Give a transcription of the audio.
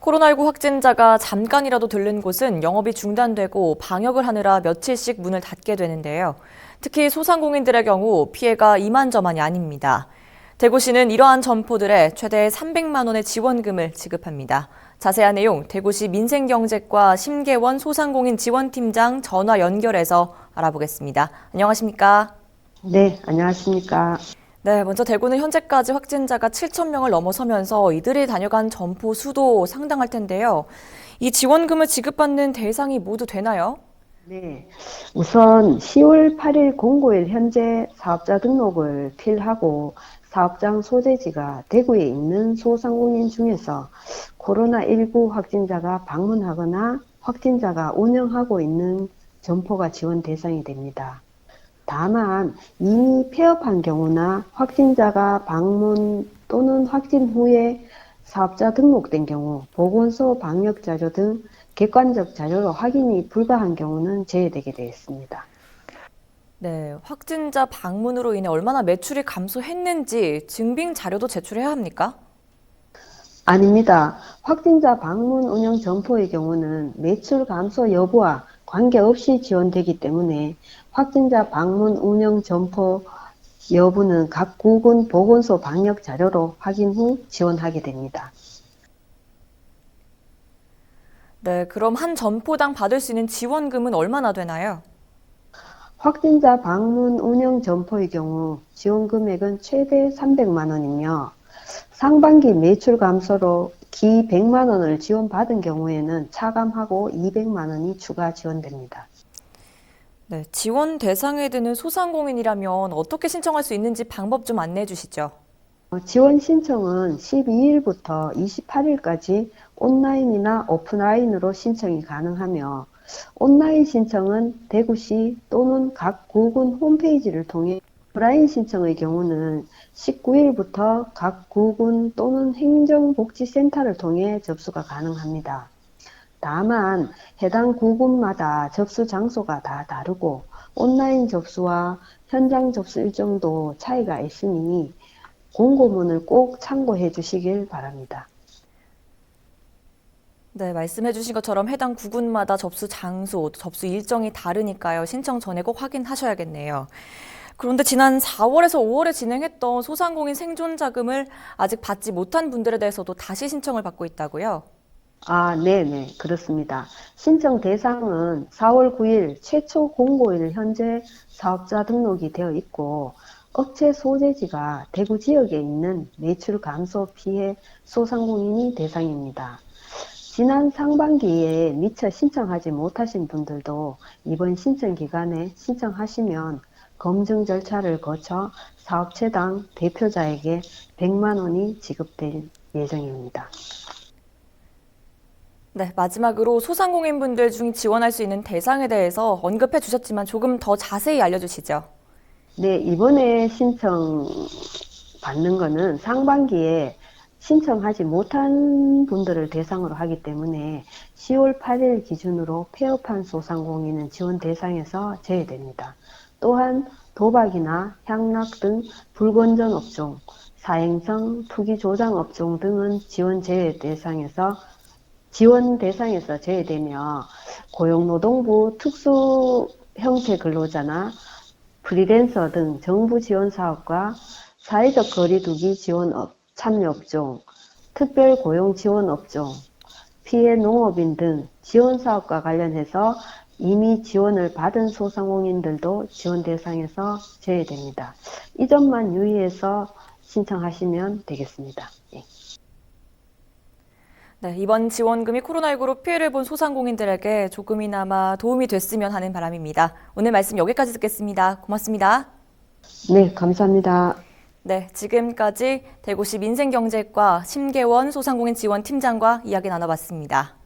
코로나19 확진자가 잠깐이라도 들른 곳은 영업이 중단되고 방역을 하느라 며칠씩 문을 닫게 되는데요. 특히 소상공인들의 경우 피해가 이만저만이 아닙니다. 대구시는 이러한 점포들에 최대 300만 원의 지원금을 지급합니다. 자세한 내용 대구시 민생경제과 심계원 소상공인 지원팀장 전화 연결해서 알아보겠습니다. 안녕하십니까? 네, 안녕하십니까. 네, 먼저 대구는 현재까지 확진자가 7천 명을 넘어서면서 이들이 다녀간 점포 수도 상당할 텐데요. 이 지원금을 지급받는 대상이 모두 되나요? 네, 우선 10월 8일 공고일 현재 사업자 등록을 필하고 사업장 소재지가 대구에 있는 소상공인 중에서 코로나19 확진자가 방문하거나 확진자가 운영하고 있는 점포가 지원 대상이 됩니다. 다만 이미 폐업한 경우나 확진자가 방문 또는 확진 후에 사업자 등록된 경우 보건소 방역 자료 등 객관적 자료로 확인이 불가한 경우는 제외되게 되어 있습니다. 네, 확진자 방문으로 인해 얼마나 매출이 감소했는지 증빙 자료도 제출해야 합니까? 아닙니다. 확진자 방문 운영 점포의 경우는 매출 감소 여부와 관계없이 지원되기 때문에 확진자 방문 운영 점포 여부는 각 구군 보건소 방역 자료로 확인 후 지원하게 됩니다. 네, 그럼 한 점포당 받을 수 있는 지원금은 얼마나 되나요? 확진자 방문 운영 점포의 경우 지원 금액은 최대 300만 원이며 상반기 매출 감소로 기 100만 원을 지원받은 경우에는 차감하고 200만 원이 추가 지원됩니다. 네, 지원 대상에 드는 소상공인이라면 어떻게 신청할 수 있는지 방법 좀 안내해 주시죠. 어, 지원 신청은 12일부터 28일까지 온라인이나 오프라인으로 신청이 가능하며 온라인 신청은 대구시 또는 각 구군 홈페이지를 통해 오프라인 신청의 경우는 19일부터 각 구군 또는 행정복지센터를 통해 접수가 가능합니다. 다만 해당 구군마다 접수 장소가 다 다르고 온라인 접수와 현장 접수 일정도 차이가 있으니 공고문을 꼭 참고해 주시길 바랍니다. 네, 말씀해 주신 것처럼 해당 구군마다 접수 장소, 접수 일정이 다르니까요. 신청 전에 꼭 확인하셔야겠네요. 그런데 지난 4월에서 5월에 진행했던 소상공인 생존 자금을 아직 받지 못한 분들에 대해서도 다시 신청을 받고 있다고요? 아, 네네, 그렇습니다. 신청 대상은 4월 9일 최초 공고일 현재 사업자 등록이 되어 있고, 업체 소재지가 대구 지역에 있는 매출 감소 피해 소상공인이 대상입니다. 지난 상반기에 미처 신청하지 못하신 분들도 이번 신청 기간에 신청하시면 검증 절차를 거쳐 사업체당 대표자에게 100만 원이 지급될 예정입니다. 네, 마지막으로 소상공인분들 중 지원할 수 있는 대상에 대해서 언급해 주셨지만 조금 더 자세히 알려주시죠. 네, 이번에 신청 받는 거는 상반기에 신청하지 못한 분들을 대상으로 하기 때문에 10월 8일 기준으로 폐업한 소상공인은 지원 대상에서 제외됩니다. 또한 도박이나 향락 등 불건전 업종, 사행성, 투기 조장 업종 등은 지원 제외 대상에서 지원 대상에서 제외되며 고용노동부 특수 형태 근로자나 프리랜서 등 정부 지원 사업과 사회적 거리두기 지원 업, 참여 업종, 특별 고용 지원 업종, 피해 농업인 등 지원 사업과 관련해서 이미 지원을 받은 소상공인들도 지원 대상에서 제외됩니다. 이 점만 유의해서 신청하시면 되겠습니다. 예. 네, 이번 지원금이 코로나19로 피해를 본 소상공인들에게 조금이나마 도움이 됐으면 하는 바람입니다. 오늘 말씀 여기까지 듣겠습니다. 고맙습니다. 네, 감사합니다. 네, 지금까지 대구시 민생경제과 심계원 소상공인 지원팀장과 이야기 나눠봤습니다.